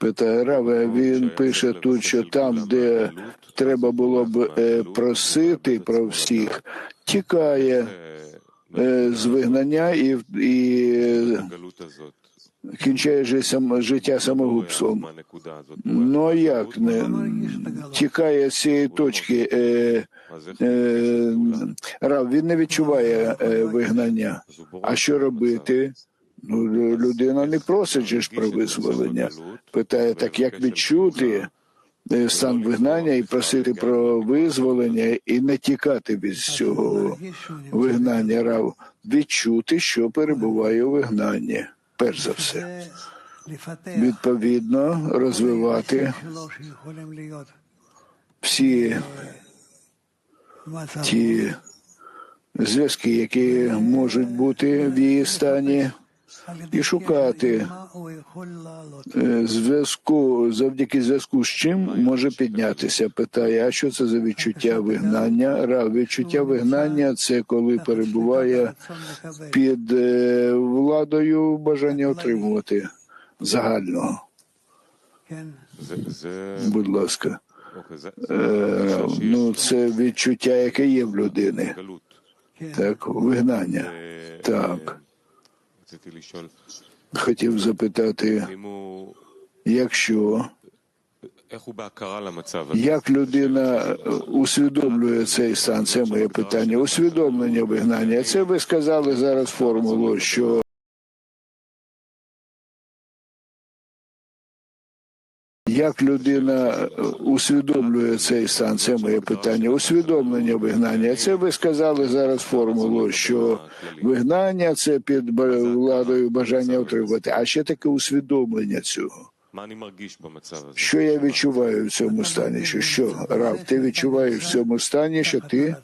Петаграва, він пише тут, що там, де треба було б е, просити про всіх, тікає е, з вигнання і і е, кінчає життя самогубством. Ну як не тікає з цієї точки? Рав він не відчуває вигнання. А що робити? Ну, лю- людина не просить же ж про визволення. Питає, так як відчути е, стан вигнання і просити про визволення і не тікати від цього вигнання рав, відчути, що перебуває у вигнанні. Перш за все, відповідно розвивати всі ті зв'язки, які можуть бути в її стані, і шукати е, зв'язку, завдяки зв'язку з чим може піднятися. Питає, а що це за відчуття вигнання? Рав відчуття вигнання це коли перебуває під е, владою бажання отримувати загального. Будь ласка, е, ну це відчуття, яке є в людини, так вигнання, так. Хотів запитати, якщо як людина е, усвідомлює цей стан? Це моє питання. Усвідомлення вигнання. Це ви сказали зараз формулу, що Як людина е, усвідомлює цей стан? Це моє питання. Усвідомлення вигнання. Це ви сказали зараз формулу, що вигнання це під владою бажання отримувати, а ще таке усвідомлення цього. Що я відчуваю в цьому стані? Що що рав? Ти відчуваєш в цьому стані, що ти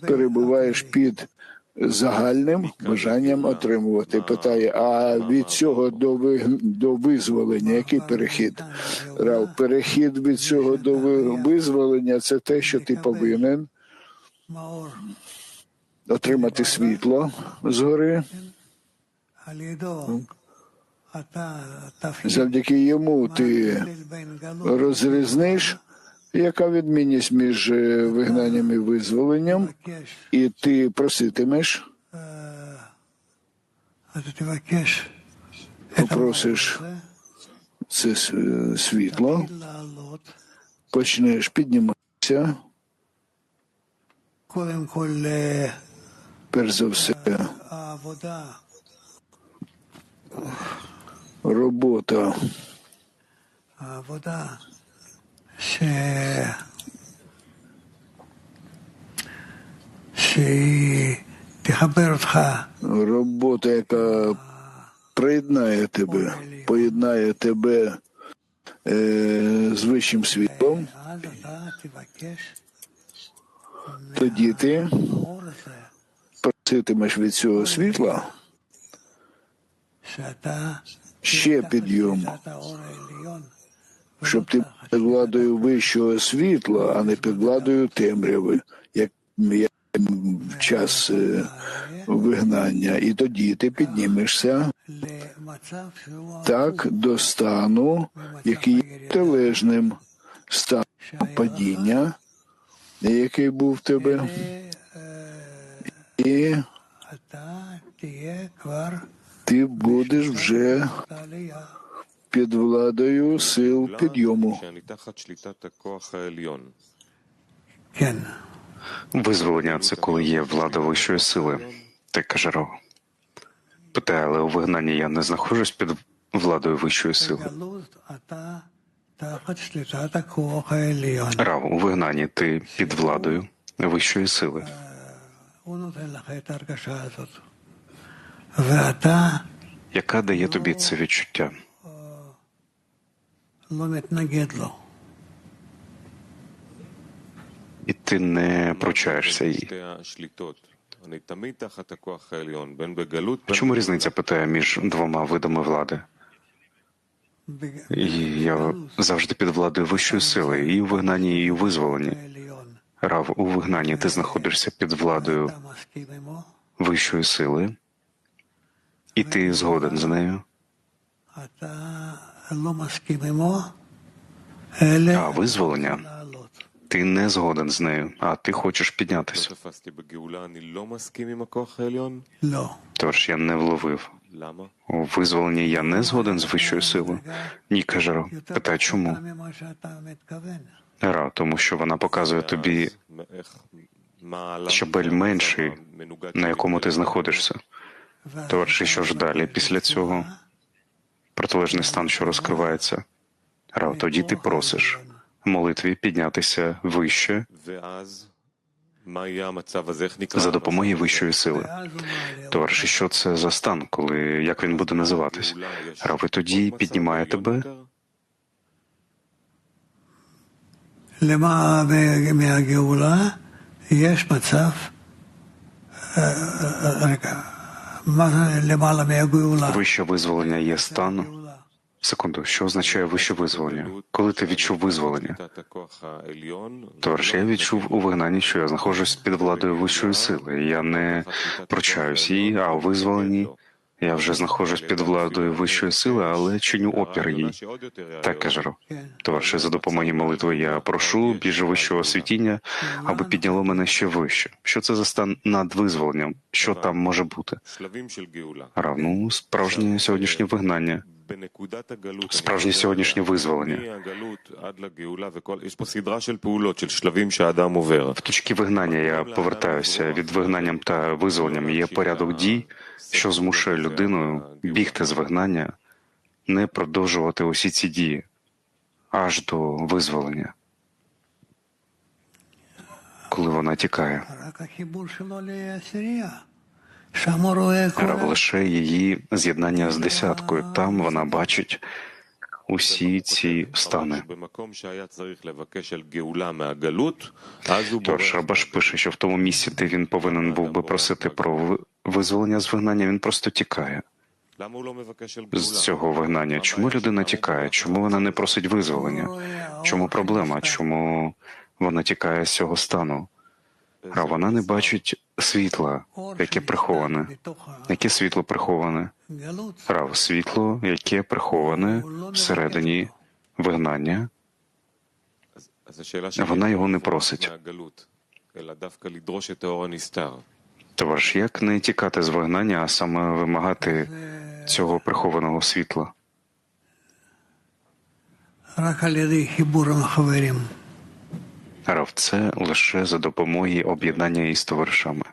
перебуваєш під загальним бажанням отримувати. Питає, а від цього до ви- до визволення, який перехід? Рав, перехід від цього до ви- визволення це те, що ти повинен отримати світло згори. Завдяки йому ти розрізниш, яка відмінність між е, вигнанням і визволенням? І ти проситимеш? Попросиш це е, світло, почнеш підніматися. Перш за все, робота. ש... שהיא תחבר אותך робота, яка приєднає тебе, поєднає тебе е, з вищим світлом, ואז אתה תבקש тоді ти מהאור הזה проситимеш від цього світла שאתה ще підйом. щоб ти під владою вищого світла, а не під владою темряви, як в час е, вигнання. І тоді ти піднімешся так до стану, який є прилежним стану падіння, який був в тебе, і ти будеш вже під владою сил підйому. Визволення це коли є влада вищої сили, Ти каже Рав. Питає, але у вигнанні я не знаходжусь під владою вищої сили. Рав, у вигнанні ти під владою вищої сили. Яка дає тобі це відчуття? לא מתנגד לו. І ти не пручаєшся їй. שתי השליטות. אני תמיד תחת הכוח העליון, בין בגלות, В чому різниця, питає, між двома видами влади? בג- І я завжди під владою вищої сили, і у вигнанні, і у визволенні. העליון. Рав, у вигнанні ти знаходишся під владою אתה מסכים עמו, вищої сили, і ти згоден з нею. а визволення ти не згоден з нею, а ти хочеш піднятися. Тож я не вловив. У визволенні я не згоден з вищою силою. Ні, каже ро, Питай, чому? Ра, тому що вона показує тобі щабель менший, на якому ти знаходишся. Товариші, що ж далі після цього? Протилежний стан, що розкривається. Ра, тоді ти просиш в молитві піднятися вище ואז, מה יהיה המצב הזה? איך נקרא? за допомогою вищої сили. ואז הוא מעלה Товариші, що це за стан, коли як він буде називатись? בגאולה יש Ра, ви тоді עוד מצב піднімає עליון тебе יותר? למה מהגאולה יש מצב, אה, אה, רגע, Вище визволення є стан. Секунду, що означає вище визволення? Коли ти відчув визволення? Товариш, я відчув у вигнанні, що я знаходжусь під владою вищої сили. Я не прочаюсь її, а у визволенні я вже знаходжусь під владою вищої сили, але чиню опір їй. Так кажу. Товарше, за допомоги молитви я прошу більш вищого освітіння, аби підняло мене ще вище. Що це за стан над визволенням? Що там може бути? Равну справжнє сьогоднішнє вигнання справжнє сьогоднішнє визволення. В точки вигнання я повертаюся від вигнанням та визволенням. Є порядок дій, що змушує людину бігти з вигнання, не продовжувати усі ці дії аж до визволення. Коли вона тікає, Грав лише її з'єднання з десяткою. Там вона бачить усі ці стани. Тож Рабаш пише, що в тому місці, де він повинен був би просити про визволення з вигнання, він просто тікає. З цього вигнання. Чому людина тікає? Чому вона не просить визволення? Чому проблема? Чому вона тікає з цього стану? а вона не бачить світла, яке приховане. Яке світло приховане? Рав світло, яке приховане всередині вигнання. Вона його не просить. Тож як не тікати з вигнання, а саме вимагати цього прихованого світла? Равце лише за допомоги об'єднання із товаришами.